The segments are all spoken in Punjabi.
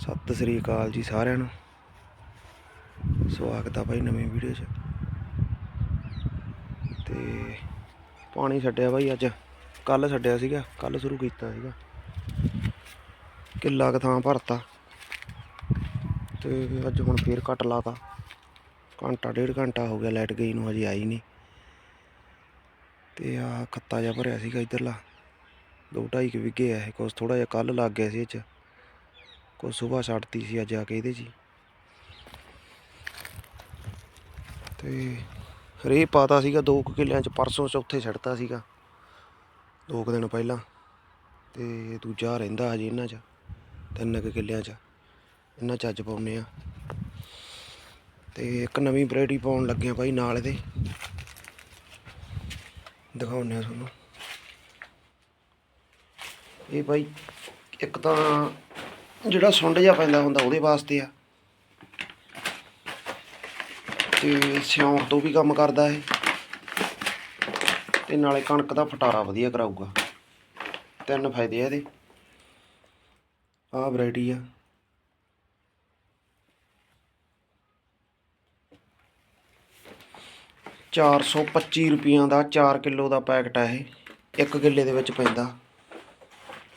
ਸਤਿ ਸ੍ਰੀ ਅਕਾਲ ਜੀ ਸਾਰਿਆਂ ਨੂੰ। ਸਵਾਗਤ ਆ ਭਾਈ ਨਵੀਂ ਵੀਡੀਓ 'ਚ। ਤੇ ਪਾਣੀ ਛੱਡਿਆ ਭਾਈ ਅੱਜ। ਕੱਲ ਛੱਡਿਆ ਸੀਗਾ ਕੱਲ ਸ਼ੁਰੂ ਕੀਤਾ ਸੀਗਾ। ਕਿੱਲਾ ਕੁ ਥਾਂ ਭਰਤਾ। ਤੇ ਅੱਜ ਹੁਣ ਫੇਰ ਕੱਟ ਲਾਤਾ। ਘੰਟਾ, ਡੇਢ ਘੰਟਾ ਹੋ ਗਿਆ ਲਾਈਟ ਗਈ ਨੂੰ, ਹਜੇ ਆਈ ਨਹੀਂ। ਤੇ ਆ ਖੱਤਾ ਜਿਹਾ ਭਰਿਆ ਸੀਗਾ ਇਧਰਲਾ। ਦੋ ਢਾਈ ਕੁ ਵਿਗੇ ਆ ਇਹ, ਕੁਛ ਥੋੜਾ ਜਿਹਾ ਕੱਲ ਲੱਗ ਗਿਆ ਸੀ ਇਹ 'ਚ। ਕੋ ਸਵੇਰ ਛੱਡਤੀ ਸੀ ਅੱਜ ਆ ਕੇ ਇਹਦੇ 'ਚ ਹੀ। ਤੇ ਰੇ ਪਾਤਾ ਸੀਗਾ, ਦੋ ਕੁ ਕਿੱਲਿਆਂ 'ਚ ਪਰਸੋਂ ਚੌਥੇ ਛੱਡਤਾ ਸੀਗਾ, ਦੋ ਕੁ ਦਿਨ ਪਹਿਲਾਂ। ਤੇ ਦੂਜਾ ਰਹਿੰਦਾ ਹਜੇ ਇਹਨਾਂ 'ਚ, ਤਿੰਨ ਕੁ ਕਿੱਲਿਆਂ 'ਚ, ਇਹਨਾਂ 'ਚ ਅੱਜ ਪਾਉਨੇ ਆ। ਤੇ ਇੱਕ ਨਵੀਂ ਵੈਰਾਈਟੀ ਪਾਉਣ ਲੱਗੇ ਆ ਭਾਈ ਨਾਲ ਇਹਦੇ। ਦਿਖਾਉਂਦੇ ਆ ਤੁਹਾਨੂੰ। ਇਹ ਭਾਈ ਇੱਕ ਤਾਂ ਜਿਹੜਾ ਸੁੰਡ ਜਿਹਾ ਪੈਂਦਾ ਹੁੰਦਾ ਉਹਦੇ ਵਾਸਤੇ ਆ। ਤੇ ਸਿਉਂਕ ਤੋਂ ਵੀ ਕੰਮ ਕਰਦਾ ਇਹ। ਤੇ ਨਾਲੇ ਕਣਕ ਦਾ ਫਟਾਰਾ ਵਧੀਆ ਕਰਾਊਗਾ। ਤਿੰਨ ਫਾਇਦੇ ਆ ਇਹਦੇ। ਆਹ ਵੈਰਾਈਟੀ ਆ। ਚਾਰ ਸੌ ਪੱਚੀ ਰੁਪਈਆਂ ਦਾ 4 ਕਿਲੋ ਦਾ ਪੈਕਟ ਆ ਇਹ। ਇੱਕ ਕਿੱਲੇ ਦੇ ਵਿੱਚ ਪੈਂਦਾ।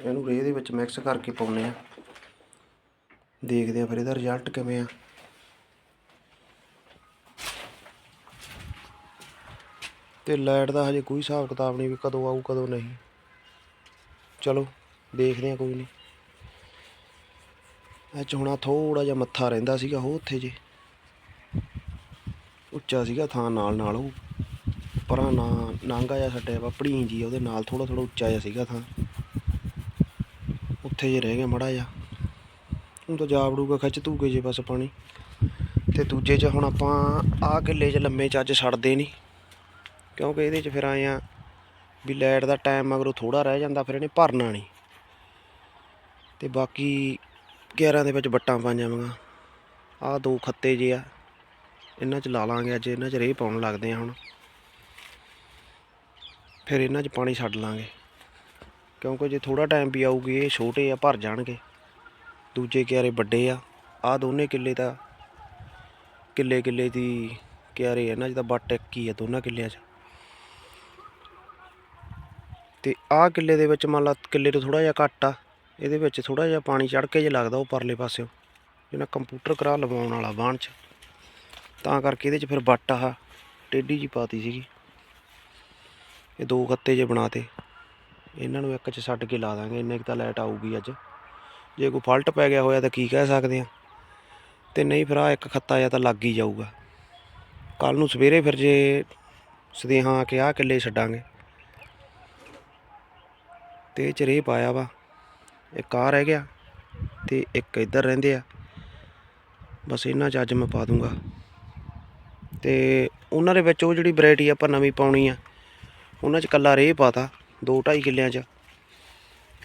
ਇਹਨੂੰ ਰੇਹ ਦੇ ਵਿੱਚ ਮਿਕਸ ਕਰਕੇ ਪਾਉਨੇ ਆ। ਦੇਖਦੇ ਆ ਫਿਰ ਇਹਦਾ ਰਿਜ਼ਲਟ ਕਿਵੇਂ ਆ। ਤੇ ਲਾਈਟ ਦਾ ਹਜੇ ਕੋਈ ਹਿਸਾਬ ਕਿਤਾਬ ਨਹੀਂ ਵੀ ਕਦੋਂ ਆਊ, ਕਦੋਂ ਨਹੀਂ। ਚਲੋ, ਦੇਖਦੇ ਆ, ਕੋਈ ਨਹੀਂ। ਇਹ 'ਚ ਹੁਣ ਥੋੜਾ ਜਿਹਾ ਮੱਥਾ ਰਹਿੰਦਾ ਸੀਗਾ ਉਹ ਉੱਥੇ ਜੇ। ਉੱਚਾ ਸੀਗਾ, ਥਾਂ ਨਾਲ ਨਾਲ ਉਹ। ਪਰਾਂ ਨਾ, ਨਾਂਗਾ ਜਿਹਾ ਛੱਡਿਆ ਵਾ ਪੜੀਂ ਜੀ ਉਹਦੇ ਨਾਲ ਥੋੜਾ ਥੋੜਾ ਉੱਚਾ ਜਿਹਾ ਸੀਗਾ ਥਾਂ। ਉੱਥੇ ਜੇ ਰਹਿ ਗਿਆ ਮੜਾ ਜਿਹਾ। ਹੁਣ ਤਾਂ ਜਾ ਵੜੂਗਾ ਖਿੱਚ ਧੂਗੇ ਜੇ ਬਸ ਪਾਣੀ। ਤੇ ਦੂਜੇ 'ਚ ਹੁਣ ਆਪਾਂ ਆਹ ਕਿੱਲੇ 'ਚ ਲੰਮੇ 'ਚ ਅੱਜ ਛੱਡਦੇ ਨਹੀਂ ਕਿਉਂਕਿ ਇਹਦੇ 'ਚ ਫਿਰ ਆਏ ਆ ਵੀ ਲਾਈਟ ਦਾ ਟਾਈਮ ਮਗਰੋਂ ਥੋੜਾ ਰਹਿ ਜਾਂਦਾ, ਫਿਰ ਇਹਨੇ ਭਰਨਾ ਨਹੀਂ ਤੇ ਬਾਕੀ 11 ਦੇ ਵਿੱਚ ਵੱਟਾਂ ਪਾਈਆਂ ਵਾਂਗਾ ਆਹ ਦੋ ਖੱਤੇ ਜੇ ਆ, ਇਹਨਾਂ 'ਚ ਲਾ ਲਾਂਗੇ ਅੱਜ, ਇਹਨਾਂ 'ਚ ਰੇਹ ਪਾਉਣ ਲੱਗਦੇ ਆ ਹੁਣ। ਫਿਰ ਇਹਨਾਂ 'ਚ ਪਾਣੀ ਛੱਡ ਲਾਂਗੇ। ਕਿਉਂਕਿ ਜੇ ਥੋੜਾ ਟਾਈਮ ਵੀ ਆਊਗੀ, ਇਹ ਛੋਟੇ ਆ, ਭਰ ਜਾਣਗੇ। ਦੂਜੇ ਕਿਆਰੇ ਵੱਡੇ ਆ। ਆਹ ਦੋਨੇ ਕਿੱਲੇ ਤਾਂ ਕਿੱਲੇ ਕਿੱਲੇ ਦੀ ਕਿਆਰੇ ਇਹਨਾਂ 'ਚ ਤਾਂ ਵੱਟ ਇੱਕ ਹੀ ਆ ਦੋਨਾਂ ਕਿੱਲਿਆਂ 'ਚ। ਤੇ ਆਹ ਕਿੱਲੇ ਦੇ ਵਿੱਚ ਮੰਨ ਲਾ ਕਿੱਲੇ ਤੋਂ ਥੋੜਾ ਜਿਹਾ ਘੱਟ ਆ, ਇਹਦੇ ਵਿੱਚ ਥੋੜਾ ਜਿਹਾ ਪਾਣੀ ਚੜ ਕੇ ਜੇ ਲੱਗਦਾ ਉਹ ਪਰਲੇ ਪਾਸਿਓ ਜਿਹਨਾਂ ਕੰਪਿਊਟਰ ਕਰਾ ਲਵਾਉਣ ਵਾਲਾ ਬਾਣ 'ਚ। ਤਾਂ ਕਰਕੇ ਇਹਦੇ 'ਚ ਫਿਰ ਵੱਟ ਆ, ਟੇਢੀ ਜੀ ਪਾਤੀ ਸੀਗੀ। ਇਹ ਦੋ ਖੱਤੇ ਜੇ ਬਣਾਤੇ। ਇਹਨਾਂ ਨੂੰ ਇੱਕ 'ਚ ਛੱਡ ਕੇ ਲਾ ਦਾਂਗੇ, ਇੰਨੇ ਕੁ ਤਾਂ ਲਾਈਟ ਆਊਗੀ ਅੱਜ। ਜੇ ਕੋਈ ਫਾਲਟ ਪੈ ਗਿਆ ਹੋਇਆ ਤਾਂ ਕੀ ਕਹਿ ਸਕਦੇ ਆ? ਤੇ ਨਹੀਂ ਫਿਰ ਆ ਇੱਕ ਖੱਤਾ ਜਾਂ ਤਾਂ ਲੱਗ ਹੀ ਜਾਊਗਾ। ਕੱਲ ਨੂੰ ਸਵੇਰੇ ਫਿਰ ਜੇ ਸਦੇਹਾਂ ਆ ਕੇ ਆ ਕਿੱਲੇ ਛੱਡਾਂਗੇ। ਤੇ ਇਹ 'ਚ ਰੇਹ ਪਾਇਆ ਵਾ। ਇੱਕ ਆ ਰਹਿ ਗਿਆ ਤੇ ਇੱਕ ਇੱਧਰ ਰਹਿੰਦੇ ਆ। ਬਸ ਇਹਨਾਂ 'ਚ ਅੱਜ ਮੈਂ ਪਾ ਦੂੰਗਾ। ਤੇ ਉਹਨਾਂ ਦੇ ਵਿੱਚ ਉਹ ਜਿਹੜੀ ਵੈਰਾਈਟੀ ਆਪਾਂ ਨਵੀਂ ਪਾਉਣੀ ਆ, ਉਹਨਾਂ 'ਚ ਕੱਲਾ ਰੇਹ ਪਾਤਾ 2.5 ਕਿੱਲਿਆਂ 'ਚ।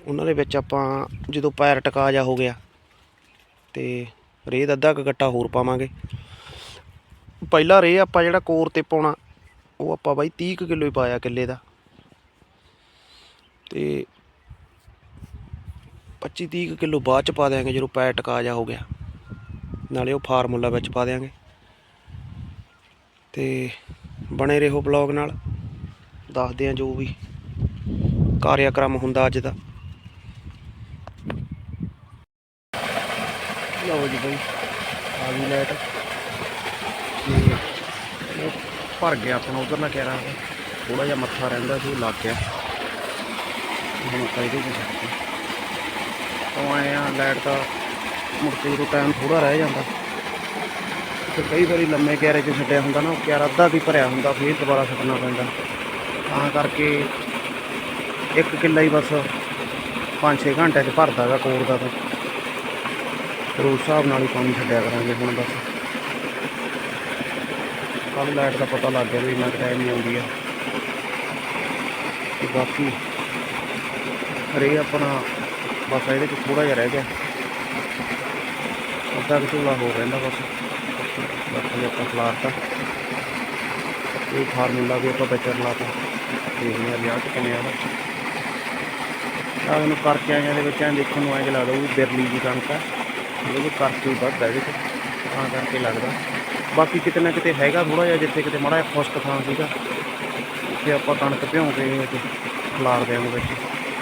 ਉਹਨਾਂ ਦੇ ਵਿੱਚ ਆਪਾਂ ਜਦੋਂ ਪੈਰ ਟਕਾ ਜਾ ਹੋ ਗਿਆ ਤੇ ਰੇਹ ਦਾ ਅੱਧਾ ਕੁ ਗੱਟਾ ਹੋਰ ਪਾਵਾਂਗੇ। ਪਹਿਲਾ ਰੇਹ ਆਪਾਂ ਜਿਹੜਾ ਕੋਰ ਤੇ ਪਾਉਣਾ, ਉਹ ਆਪਾਂ ਬਾਈ 30 ਕੁ ਕਿਲੋ ਹੀ ਪਾਇਆ ਕਿੱਲੇ ਦਾ। ਤੇ 25 30 ਕਿਲੋ ਬਾਅਦ ਚ ਪਾ ਦਿਆਂਗੇ ਜਦੋਂ ਪੈਰ ਟਕਾ ਜਾ ਹੋ ਗਿਆ। ਨਾਲੇ ਉਹ ਫਾਰਮੂਲਾ ਵਿੱਚ ਪਾ ਦਿਆਂਗੇ। ਤੇ ਬਣੇ ਰਹੋ ਬਲੌਗ ਨਾਲ। ਦੱਸਦੇ ਆ ਜੋ ਵੀ ਕਾਰਿਆਕ੍ਰਮ ਹੁੰਦਾ ਅੱਜ ਦਾ। ਲਓ ਜੀ ਬਈ। ਆ ਗਈ ਲਾਈਟ ਤੇ ਭਰ ਗਿਆ ਆਪਣਾ, ਉਧਰ ਨਾ ਕਹਿ ਰਹਾ ਥੋੜਾ ਜਿਹਾ ਮੱਥਾ ਰਹਿੰਦਾ ਸੀ ਉਹ ਲੱਗ ਗਿਆ। ਹੁਣ ਆਪਾਂ ਇਹਦੇ ਵਿੱਚ ਛੱਡਦੇ ਆਏ ਆ ਲਾਈਟ ਤਾਂ ਮੁੜ ਕੇ ਜਦੋਂ ਟਾਈਮ ਥੋੜਾ ਰਹਿ ਜਾਂਦਾ। ਤੇ ਕਈ ਵਾਰੀ ਲੰਮੇ ਕਿਆਰੇ 'ਚ ਛੱਡਿਆ ਹੁੰਦਾ ਨਾ, ਉਹ ਕਿਆਰਾ ਅੱਧਾ ਵੀ ਭਰਿਆ ਹੁੰਦਾ, ਫਿਰ ਦੁਬਾਰਾ ਛੱਡਣਾ ਪੈਂਦਾ। ਤਾਂ ਕਰਕੇ ਇੱਕ ਕਿੱਲਾ ਹੀ ਬਸ 5-6 ਘੰਟੇ 'ਚ ਭਰਦਾ ਗਾ ਕੋਰ ਦਾ ਤਾਂ। ਫਿਰ ਉਸ ਹਿਸਾਬ ਨਾਲ ਹੀ ਪਾਣੀ ਛੱਡਿਆ ਕਰਾਂਗੇ ਹੁਣ ਬਸ। ਕੱਲ ਲਾਈਟ ਦਾ ਪਤਾ ਲੱਗ ਗਿਆ ਵੀ ਇੰਨਾ ਟਾਈਮ ਨਹੀਂ ਆਉਂਦੀ ਆ। ਤੇ ਬਾਕੀ ਰੇ ਆਪਣਾ ਬਸ ਇਹਦੇ 'ਚ ਥੋੜਾ ਜਿਹਾ ਰਹਿ ਗਿਆ। ਅੱਧਾ ਕੁ ਝੋਲਾ ਹੋ ਰਹਿੰਦਾ ਬਸ। ਬਾਕੀ ਆਪਾਂ ਖਲਾਰਤਾ ਇਹ ਫਾਰਮੂਲਾ ਵੀ ਆਪਾਂ ਵਿੱਚ ਲਾਤਾ ਦੇਖਦੇ ਆ ਵਿਆਹ ਕਿਵੇਂ ਆਉਂਦਾ ਆ ਇਹਨੂੰ ਕਰਕੇ ਆਇਆ ਦੇ ਵਿੱਚ, ਐਂ ਦੇਖਣ ਨੂੰ ਐਂ ਲੱਗਦਾ ਉਹ ਵੀ ਬਿਰਲੀ ਦੀ ਕਣਕ ਹੈ ਇਹਦੇ ਕਰਕੇ ਵੱਧ ਹੈ ਇਹਦੇ ਤਾਂ ਕਰਕੇ ਲੱਗਦਾ। ਬਾਕੀ ਕਿਤੇ ਨਾ ਕਿਤੇ ਹੈਗਾ ਥੋੜਾ ਜਿਹਾ, ਜਿੱਥੇ ਕਿਤੇ ਮਾੜਾ ਜਿਹਾ ਖੁਸ਼ਕ ਥਾਂ ਸੀਗਾ। ਉੱਥੇ ਆਪਾਂ ਕਣਕ ਭਿਉਂ ਕੇ ਤੇ ਖਲਾਰ ਦਿਆਂਗੇ ਵਿੱਚ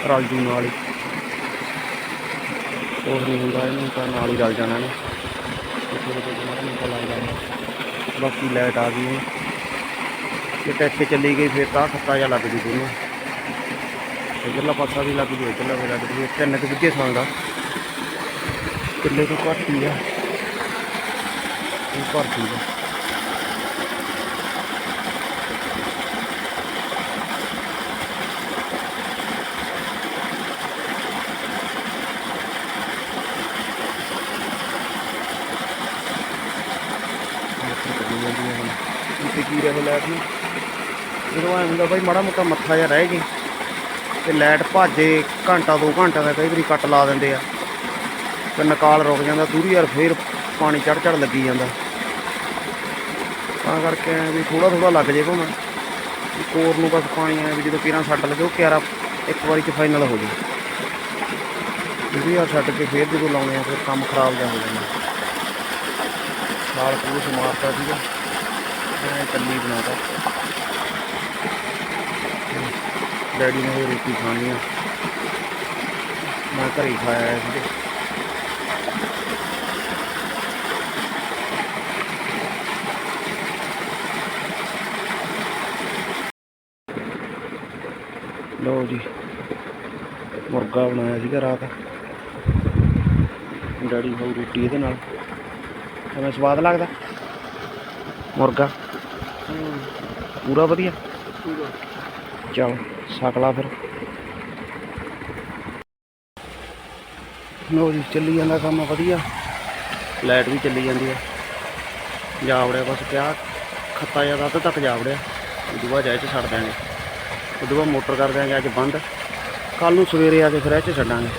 ਰਲ ਜੂ ਨਾਲ ਹੀ। ਕੁਛ ਨਹੀਂ ਹੁੰਦਾ, ਇਹਨੂੰ ਤਾਂ ਨਾਲ ਹੀ ਰਲ ਜਾਣਾ ਨੇ ਲੱਗ ਜਾਣਾ ਬਾਕੀ ਲਾਈਟ ਆ ਗਈ ਹੈ। ਜੇ ਟੈਕ ਚੱਲੀ ਗਈ, ਫਿਰ ਤਾਂ ਖੱਤਾ ਜਿਹਾ ਲੱਗ ਜੂ ਦੋਨੋਂ। ਇੱਧਰਲਾ ਪਾਸਾ ਵੀ ਲੱਗ ਜੂ, ਇੱਧਰਲਾ ਵੀ ਲੱਗ ਜੂ। ਤਿੰਨ ਕੁ ਵਿੱਗੇ ਸਾਲ ਦਾ ਕਿੱਲੇ ਤੋਂ ਘੱਟ ਹੀ ਆ। ਇਹ ਭਰ ਜੂਗਾ ਕਿਤੇ ਕੀ ਰਹੇ ਲਾਈਟ ਨੂੰ? ਜਦੋਂ ਐਂ ਹੁੰਦਾ ਬਾਈ ਮਾੜਾ ਮੋਟਾ ਮੱਥਾ ਜਿਹਾ ਰਹਿ ਜੇ ਤੇ ਲਾਈਟ ਭਾਜੇ ਘੰਟਾ ਦੋ ਘੰਟਾ ਦਾ ਕਈ ਵਾਰੀ ਕੱਟ ਲਾ ਦਿੰਦੇ ਆ। ਤੇ ਨਕਾਲ ਰੁਕ ਜਾਂਦਾ, ਦੂਰੀ ਯਾਰ ਫੇਰ ਪਾਣੀ ਚੜ ਚੜ ਲੱਗੀ ਜਾਂਦਾ। ਤਾਂ ਕਰਕੇ ਐਂ ਵੀ ਥੋੜਾ ਥੋੜਾ ਲੱਗ ਜੇ ਭਾਵੇਂ ਕੋਰ ਨੂੰ ਬਸ ਪਾਣੀ ਐ ਵੀ ਜਦੋਂ ਪੀਰਾਂ ਛੱਡ ਲੱਗੇ ਉਹ ਕਿਆਰਾ ਇੱਕ ਵਾਰੀ ਚ ਫਾਈਨਲ ਹੋ ਜੇ ਦੂਰੀ ਯਾਰ ਛੱਡ ਕੇ ਫੇਰ ਜਦੋਂ ਲਾਉਣੇ ਆ, ਫਿਰ ਕੰਮ ਖਰਾਬ ਜਾ ਹੋ ਜਾਂਦਾ। ਸਾਲ ਪੂਰ ਸਮਾਰਤਾ ਸੀਗਾ। ਮੈਂ ਕੱਲੀ ਬਣਾਤਾ। ਡੈਡੀ ਨੇ ਰੋਟੀ ਖਾਣੀ ਆ। ਮੈਂ ਘਰੇ ਹੀ ਖਾਇਆ ਸੀ ਲਓ ਜੀ ਮੁਰਗਾ ਬਣਾਇਆ ਸੀਗਾ ਰਾਤ। ਡੈਡੀ ਖਾਊ ਰੋਟੀ ਇਹਦੇ ਨਾਲ। ਕਿਵੇਂ ਸਵਾਦ ਲੱਗਦਾ? ਮੁਰਗਾ। ਪੂਰਾ ਵਧੀਆ? ਚਲ ਸਕਲਾ ਫਿਰ। ਲੋ ਜੀ, ਚੱਲੀ ਜਾਂਦਾ ਕੰਮ ਵਧੀਆ। ਲਾਈਟ ਵੀ ਚੱਲੀ ਜਾਂਦੀ ਆ। ਜਾ ਵੜਿਆ ਬਸ ਕਿਆ ਖੱਤਾ ਜ਼ਿਆਦਾ ਅੱਧ ਤੱਕ ਜਾ ਵੜਿਆ ਉਦੋਂ ਬਾਅਦ ਜਾਇ ਚ ਛੱਡ ਦਿਆਂਗੇ। ਉਦੋਂ ਬਾਅਦ ਮੋਟਰ ਕਰ ਦਿਆਂਗੇ ਅੱਜ ਬੰਦ। ਕੱਲ ਨੂੰ ਸਵੇਰੇ ਆ ਕੇ ਫਿਰ ਇਹ ਚ ਛੱਡਾਂਗੇ।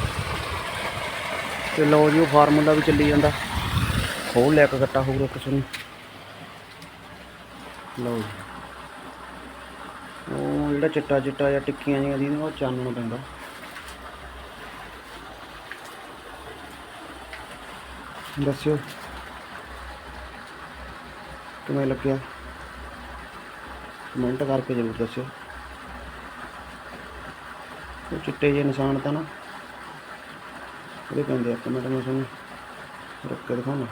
ਤੇ ਲਓ ਜੀ, ਉਹ ਫਾਰਮੂਲਾ ਵੀ ਚੱਲੀ ਜਾਂਦਾ। ਖੋਲ ਲਿਆ ਕੇ ਕੱਟਾ ਹੋਰ ਕਿਸੇ ਨੂੰ ਲਓ ਜੀ। ਉਹ ਜਿਹੜਾ ਚਿੱਟਾ ਚਿੱਟਾ ਜਾਂ ਟਿੱਕੀਆਂ ਜਿਹੀਆਂ ਦੀ ਉਹ ਚਾਨਣ ਪੈਂਦਾ। ਦੱਸਿਓ। ਕਿਵੇਂ ਲੱਗਿਆ? ਕਮੈਂਟ ਕਰਕੇ ਜ਼ਰੂਰ ਦੱਸਿਓ। ਉਹ ਚਿੱਟੇ ਜਿਹੇ ਨਿਸ਼ਾਨ ਤਾਂ ਨਾ, ਉਹਦੇ ਕਹਿੰਦੇ ਆ ਕਮੈਂਟ ਮੈਂ ਤੁਹਾਨੂੰ ਰੁੱਕ ਕੇ ਦਿਖਾਉਣਾ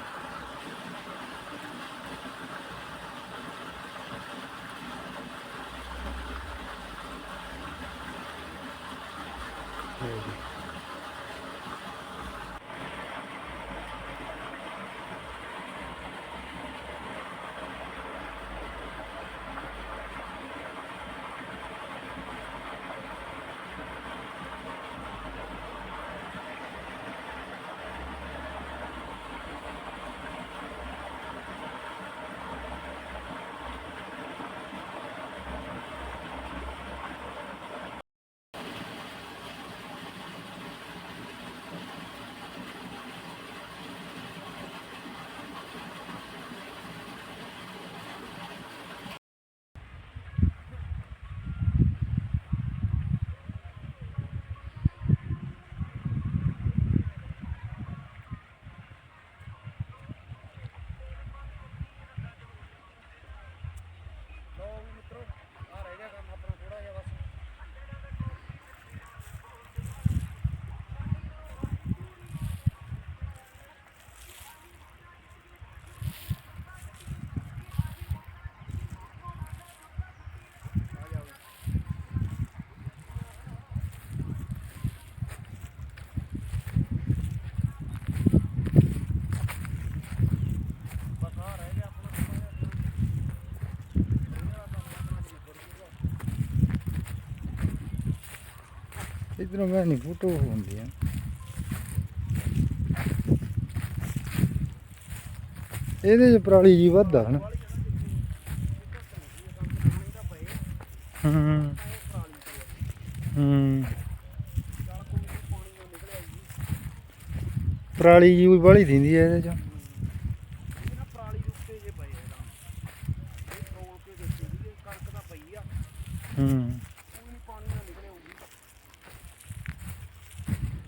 ਇਧਰੋਂ ਮੈਂ ਨਹੀਂ, ਫੋਟੋ ਹੁੰਦੀ ਆ। ਇਹਦੇ ਚ ਪਰਾਲੀ ਜੀ ਵੱਧ ਆ ਹੂੰ। ਹੂੰ। ਪਰਾਲੀ ਜੀ ਵੀ ਬੜੀ ਦਿੰਦੀ ਹੈ ਇਹਦੇ ਚ ਇਹ ਨਾ ਪਰਾਲੀ ਦੇ ਉੱਤੇ ਜੇ ਪਏ ਇਹਦਾ ਇਹ ਫਰੋਲ ਕੇ ਦੇਖੀ ਦੀ ਕਣਕ ਤਾਂ ਪਈ ਆ ਹੂੰ ਕੋਈ ਨੀ ਪਾਣੀ ਨਾਲ ਨਿਕਲੇ ਹੋਊਗੀ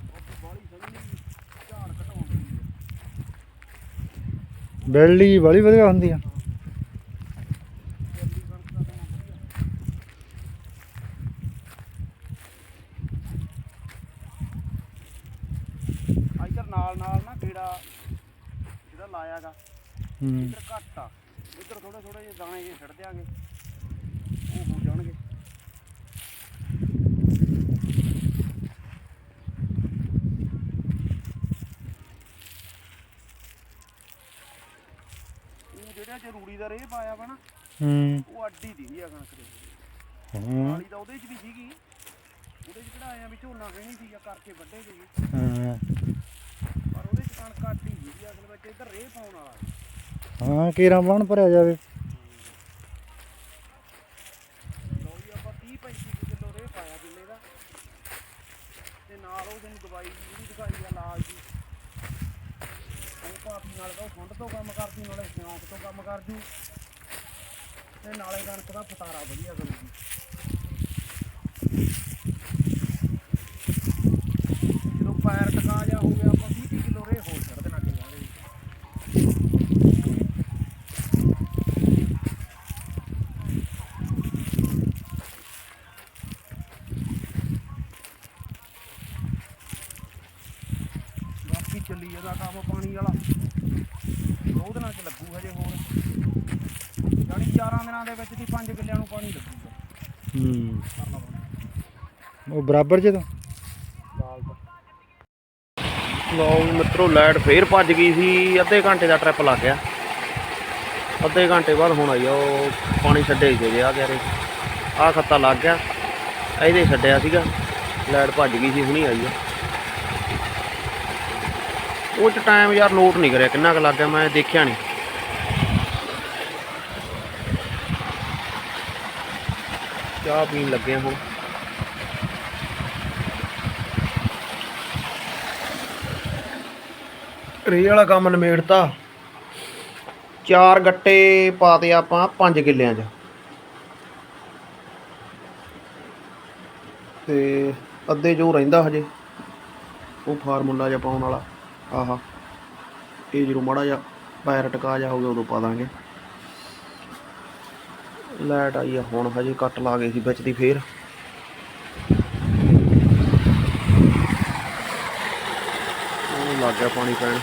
ਉਹ ਬਾਲੀ ਸੰਘਣੀ ਝਾੜ ਘਟਾਉਣ ਦੀ ਹੈ ਬਿਲਡੀ ਬੜੀ ਵਧੀਆ ਹੁੰਦੀ ਆ। ਇੱਧਰ ਨਾਲ ਨਾਲ ਨਾ ਕੀੜਾ ਜਿਹੜਾ ਲਾਇਆਗਾ ਹੂੰ। ਇੱਧਰ ਘੱਟ ਆ। ਇੱਧਰ ਥੋੜੇ ਥੋੜੇ ਜਿਹੇ ਦਾਣੇ ਜਿਹੇ ਛੱਡ ਦਿਆਂਗੇ ਉਹ ਹੋ ਜਾਣਗੇ ਉਹ ਜਿਹੜਾ ਰੂੜੀ ਦਾ ਰੇਹ ਪਾਇਆ ਵਾ ਨਾ ਹੂੰ। ਉਹ ਅੱਡੀ ਦੀ ਆ ਕਣਕ ਦੇ। ਹਾਂ। ਵਾਲੀ ਤਾਂ ਉਹਦੇ ਚ ਵੀ ਸੀਗੀ। ਉਹਦੇ ਚ ਕਿਹੜਾ ਆਇਆ ਵੀ ਝੋਨਾ ਰਹਿਣੀ ਸੀ ਜਾਂ ਕਰਕੇ ਵੱਡੇ ਸੀਗੇ ਹਾਂ। ਪਰ ਉਹਦੇ ਚ ਕਣਕ ਅੱਡੀ ਦੀ ਅਸਲ ਵਿੱਚ ਇੱਧਰ ਰੇਹ ਪਾਉਣ ਵਾਲਾ। ਹਾਂ ਕੀਰਾ ਬਣ ਭਰਿਆ ਜਾਵੇ। ਲਓ ਜੀ ਆਪਾਂ 30 35 ਕਿਲੋ ਰੇਹ ਪਾਇਆ ਕਿੱਲੇ ਦਾ। ਤੇ ਨਾਲ ਉਹ ਜਿਹਨੂੰ ਦਵਾਈ ਜਿਹੜੀ ਦਿਖਾਈ ਆ ਲਾਲ ਜੀ ਉਹ ਭਾਪੀ ਨਾਲ ਤਾਂ ਉਹ ਫੁੰਡ ਤੋਂ ਕੰਮ ਕਰਦੀ, ਨਾਲੇ ਸਿਉਂਕ ਤੋਂ ਕੰਮ ਕਰਦੀ। ਤੇ ਨਾਲੇ ਕਣਕ ਦਾ ਫਤਾਰਾ ਵਧੀਆ ਕਰੂਗੀ ਜਦੋਂ ਪੈਰ ਟਕਾ ਜਾ ਹੋ ਗਿਆ ਆਪਾਂ 30 ਕਿਲੋ ਰੇਹ ਹੋਰ ਛੱਡ ਦੇਣਾ ਕਿੱਲਾ ਦੇ ਵਿੱਚ ਬਾਕੀ ਚੱਲੀ ਜਾਂਦਾ ਕੰਮ ਪਾਣੀ ਵਾਲਾ। ਦੋ ਦਿਨਾਂ ਚ ਲੱਗੂ ਹਜੇ ਹੋਰ। ਯਾਨੀ 4 ਦਿਨਾਂ ਦੇ ਵਿੱਚ ਦੀ 5 ਕਿੱਲਿਆਂ ਨੂੰ ਪਾਣੀ ਲੱਗੂਗਾ। ਹੂੰ। ਉਹ ਬਰਾਬਰ ਜਦੋਂ? ਲਓ ਵੀ ਮਿੱਤਰੋ ਲਾਈਟ ਫੇਰ ਭੱਜ ਗਈ ਸੀ। ਅੱਧੇ ਘੰਟੇ ਦਾ ਟ੍ਰਿਪ ਲੱਗ ਗਿਆ। ਅੱਧੇ ਘੰਟੇ ਬਾਅਦ ਹੁਣ ਆਈ ਆ ਉਹ ਪਾਣੀ ਛੱਡੇ ਹੀ ਜੇ ਆ ਗਿਆ ਰੇ ਆ ਖੱਤਾ ਲੱਗ ਗਿਆ। ਇਹਦੇ ਛੱਡਿਆ ਸੀਗਾ। ਲਾਈਟ ਭੱਜ ਗਈ ਸੀ ਹੁਣੀ ਆਈ ਆ। ਉਹ ਚ ਟਾਈਮ ਯਾਰ ਨੋਟ ਨਹੀਂ ਕਰਿਆ, ਕਿੰਨਾ ਕੁ ਲੱਗ ਗਿਆ, ਮੈਂ ਦੇਖਿਆ ਨਹੀਂ ਚਾਹ ਪੀਣ ਲੱਗੇ ਆ ਹੁਣ। ਰੇ ਵਾਲਾ ਕੰਮ ਨਿਮੇੜਤਾ। ਚਾਰ ਗੱਟੇ ਪਾਤੇ ਆਪਾਂ 5 ਕਿੱਲਿਆਂ 'ਚ। ਤੇ ਅੱਧੇ ਜੋ ਰਹਿੰਦਾ ਹਜੇ, ਉਹ ਫਾਰਮੂਲਾ ਜਿਹਾ ਪਾਉਣ ਵਾਲਾ। ਆਹਾ। ਇਹ ਜਦੋਂ ਮਾੜਾ ਜਿਹਾ ਪੈਰ ਟਕਾ ਜਾ ਹੋ ਗਿਆ, ਉਦੋਂ ਪਾ ਦਾਂਗੇ। ਲਾਈਟ ਆਈ ਆ, ਹੁਣ ਹਜੇ ਕੱਟ ਲਾ ਗਏ ਸੀ ਵਿੱਚ ਦੀ ਫੇਰ। ਉਹ ਲੱਗ ਗਿਆ ਪਾਣੀ ਪੈਣ।